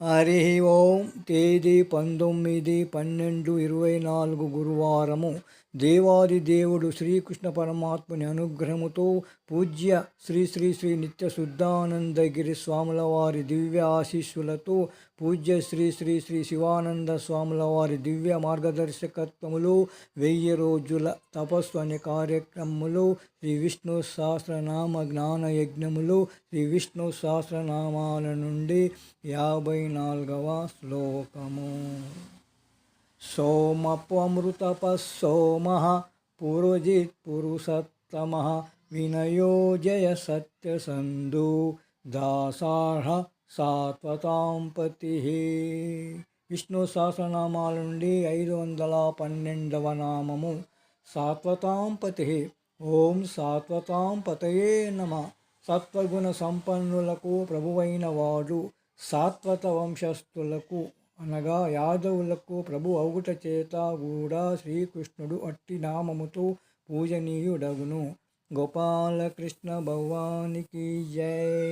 హరి ఓం తేదీ పంతొమ్మిది పన్నెండు ఇరవై నాలుగు గురువారము. దేవాది దేవుడు శ్రీకృష్ణ పరమాత్మని అనుగ్రహముతో పూజ్య శ్రీ శ్రీ శ్రీ నిత్య శుద్ధానందగిరి స్వాముల వారి దివ్య ఆశీస్సులతో పూజ్య శ్రీ శ్రీ శ్రీ శివానంద స్వాముల వారి దివ్య మార్గదర్శకత్వములు వెయ్యి రోజుల తపస్సు అనే కార్యక్రమములు శ్రీ విష్ణు సహస్రనామ జ్ఞాన యజ్ఞములు శ్రీ విష్ణు సహస్రనామాల నుండి యాభై నాలుగవ శ్లోకము. సోమపమృతప సోమ పురోజిత్ పురుషత్తమ వినయో జయ సత్యసంధు దాసార్హ సాత్వతాం విష్ణు సహస్రనామాల నుండి ఐదు వందల పన్నెండవ నామము సాత్వతాంపతి ఓం సాత్వతాంపతయే నమ. సత్వగుణ సంపన్నులకు ప్రభువైన వాడు సాత్వత వంశస్థులకు అనగా యాదవులకు ప్రభు అవుట చేత కూడా శ్రీకృష్ణుడు అట్టి నామముతో పూజనీయుడగును. గోపాలకృష్ణ భగవానికి జై.